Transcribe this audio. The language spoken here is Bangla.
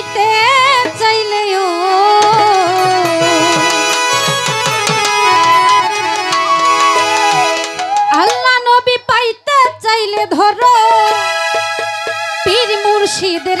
পাইতে চাইলেও। আল্লাহ নবী পাইতে চাইলে ধরো পীর মুর্শিদের